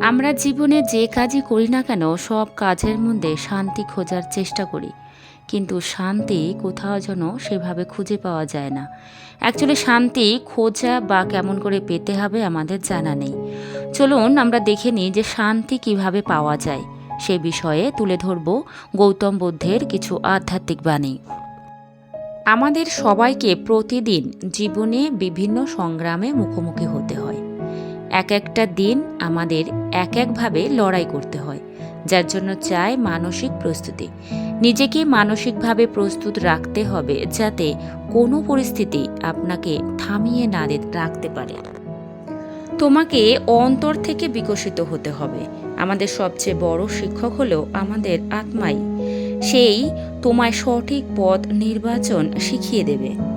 আমরা জীবনে যে কাজই করি না কেন, সব কাজের মধ্যে শান্তি খোঁজার চেষ্টা করি। কিন্তু শান্তি কোথাও যেন সেভাবে খুঁজে পাওয়া যায় না। অ্যাকচুয়ালি শান্তি খোঁজা বা কেমন করে পেতে হবে আমাদের জানা নেই। চলুন আমরা দেখে নিই যে শান্তি কীভাবে পাওয়া যায়। সে বিষয়ে তুলে ধরব গৌতম বুদ্ধের কিছু আধ্যাত্মিক বাণী। আমাদের সবাইকে প্রতিদিন জীবনে বিভিন্ন সংগ্রামে মুখোমুখি হতে হয়। এক একটা দিন আমাদের এক একভাবে লড়াই করতে হয়, যার জন্য চাই মানসিক প্রস্তুতি। নিজেকে মানসিকভাবে প্রস্তুত রাখতে হবে যাতে কোনো পরিস্থিতি আপনাকে থামিয়ে না রাখতে পারে। তোমাকে অন্তর থেকে বিকশিত হতে হবে। আমাদের সবচেয়ে বড় শিক্ষক হলো আমাদের আত্মাই। সেই তোমায় সঠিক পথ নির্বাচন শিখিয়ে দেবে।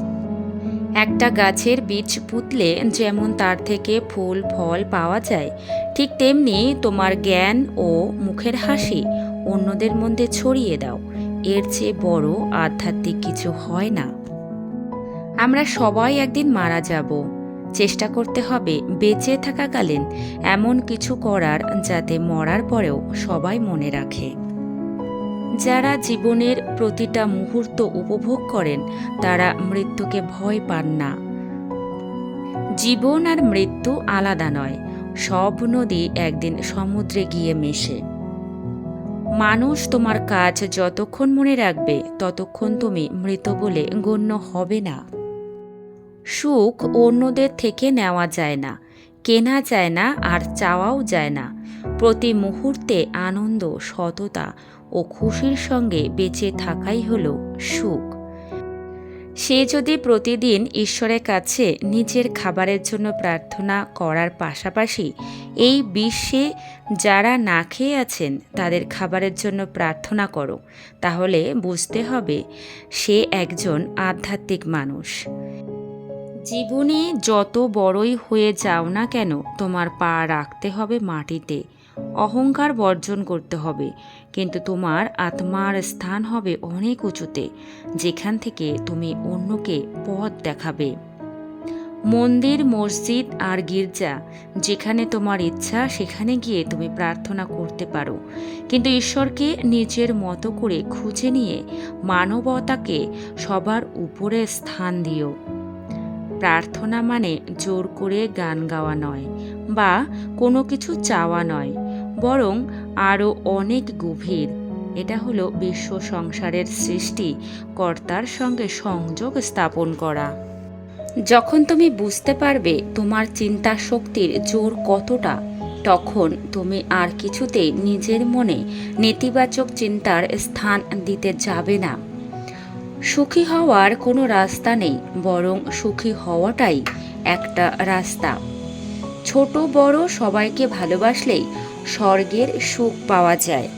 একটা গাছের বীজ পুতলে যেমন তার থেকে ফুল, ফল পাওয়া যায়, ঠিক তেমনি তোমার জ্ঞান ও মুখের হাসি অন্যদের মধ্যে ছড়িয়ে দাও। এর চেয়ে বড় আধ্যাত্মিক কিছু হয় না। আমরা সবাই একদিন মারা যাব। চেষ্টা করতে হবে বেঁচে থাকাকালীন এমন কিছু করার যাতে মরার পরেও সবাই মনে রাখে। যারা জীবনের প্রতিটা মুহূর্ত উপভোগ করেন, তারা মৃত্যুকে ভয় পান না। জীবন আর মৃত্যু আলাদা নয়, সব নদী একদিন সমুদ্রে গিয়ে মেশে। মানুষ তোমার কাজ যতক্ষণ মনে রাখবে, ততক্ষণ তুমি মৃত বলে গণ্য হবে না। সুখ অন্যদের থেকে নেওয়া যায় না, কেনা যায় না আর চাওয়াও যায় না। প্রতি মুহূর্তে আনন্দ, সততা ও খুশির সঙ্গে বেঁচে থাকাই হলো সুখ। সে যদি প্রতিদিন ঈশ্বরের কাছে নিজের খাবারের জন্য প্রার্থনা করার পাশাপাশি এই বিশ্বে যারা না খেয়ে আছেন, তাদের খাবারের জন্য প্রার্থনা করো, তাহলে বুঝতে হবে সে একজন আধ্যাত্মিক মানুষ। জীবনে যত বড়ই হয়ে যাও না কেন, তোমার পা রাখতে হবে মাটিতে। অহংকার বর্জন করতে হবে। কিন্তু তোমার আত্মার স্থান হবে অনেক উঁচুতে, যেখান থেকে তুমি অন্যকে পথ দেখাবে। মন্দির, মসজিদ আর গির্জা, যেখানে তোমার ইচ্ছা, সেখানে গিয়ে তুমি প্রার্থনা করতে পারো। কিন্তু ঈশ্বরকে নিজের মতো করে খুঁজে নিয়ে মানবতাকে সবার উপরে স্থান দিও। প্রার্থনা মানে জোর করে গান গাওয়া নয় বা কোনো কিছু চাওয়া নয়। বরং আরও অনেক গভীর। এটা হলো বিশ্ব সংসারের সৃষ্টি, কর্তার সঙ্গে সংযোগ স্থাপন করা। যখন তুমি বুঝতে পারবে তোমার চিন্তা শক্তির জোর কতটা, তখন তুমি আর কিছুতেই নিজের মনে নেতিবাচক চিন্তার স্থান দিতে যাবে না। সুখী হওয়ার কোনো রাস্তা নেই, বরং সুখী হওয়াটাই একটা রাস্তা। ছোট বড় সবাইকে ভালোবাসলেই স্বর্গের সুখ পাওয়া যায়।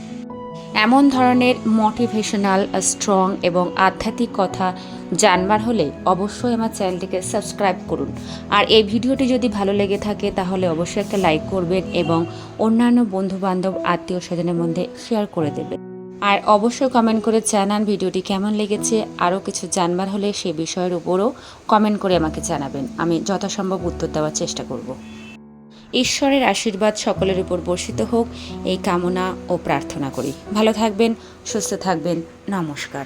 এমন ধরনের মোটিভেশনাল স্ট্রং এবং আধ্যাত্মিক কথা জানবার হলে অবশ্যই আমার চ্যানেলটিকে সাবস্ক্রাইব করুন। আর এই ভিডিওটি যদি ভালো লেগে থাকে তাহলে অবশ্যই একটা লাইক করবেন এবং অন্যান্য বন্ধুবান্ধব, আত্মীয় স্বজনের মধ্যে শেয়ার করে দেবেন। আর অবশ্যই কমেন্ট করে জানান ভিডিওটি কেমন লেগেছে। আরও কিছু জানবার হলে সে বিষয়ের উপরও কমেন্ট করে আমাকে জানাবেন। আমি যথাসম্ভব উত্তর দেওয়ার চেষ্টা করব। ঈশ্বরের আশীর্বাদ সকলের উপর বর্ষিত হোক। এই কামনা ও প্রার্থনা করি। ভালো থাকবেন, সুস্থ থাকবেন। নমস্কার।